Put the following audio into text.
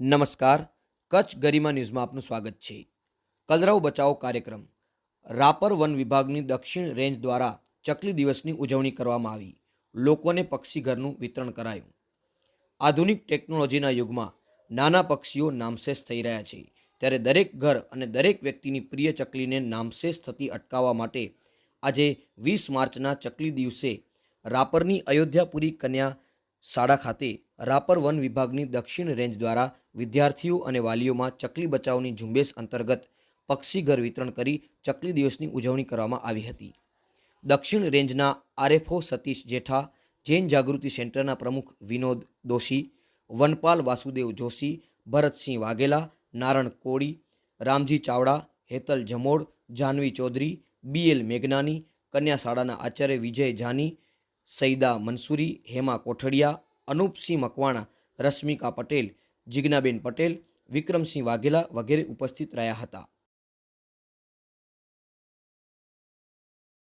નમસ્કાર. કચ્છ ગરિમા ન્યૂઝમાં આપનું સ્વાગત છે. કલરવ બચાવો કાર્યક્રમ. રાપર વન વિભાગની દક્ષિણ રેન્જ દ્વારા ચકલી દિવસની ઉજવણી કરવામાં આવી. લોકોને પક્ષી ઘરનું વિતરણ કરાયું. આધુનિક ટેકનોલોજીના યુગમાં નાના પક્ષીઓ નામશેષ થઈ રહ્યા છે. ત્યારે દરેક ઘર અને દરેક વ્યક્તિની પ્રિય ચકલીને નામશેષ થતી અટકાવવા માટે આજે વીસ માર્ચના ચકલી દિવસે રાપરની અયોધ્યાપુરી કન્યા શાળા ખાતે રાપર વન વિભાગની દક્ષિણ રેન્જ દ્વારા વિદ્યાર્થીઓ અને વાલીઓમાં ચકલી બચાવની ઝુંબેશ અંતર્ગત પક્ષી ઘર વિતરણ કરી ચકલી દિવસની ઉજવણી કરવામાં આવી હતી. દક્ષિણ રેન્જના આરએફઓ સતીશ જેઠા, જૈન જાગૃતિ સેન્ટરના પ્રમુખ વિનોદ દોશી, વનપાલ વાસુદેવ જોશી, ભરતસિંહ વાઘેલા, નારણ કોળી, રામજી ચાવડા, હેતલ જમોડ, જાનવી ચૌધરી બીએલ મેઘનાની, કન્યા શાળાના આચાર્ય વિજય જાની સૈદા મનસુરી, હેમા કોઠડિયા, અનુપસિંહ મકવાણા, રશ્મિકા પટેલ, જિજ્ઞાબેન પટેલ, વિક્રમસિંહ વાઘેલા વગેરે ઉપસ્થિત રહ્યા હતા.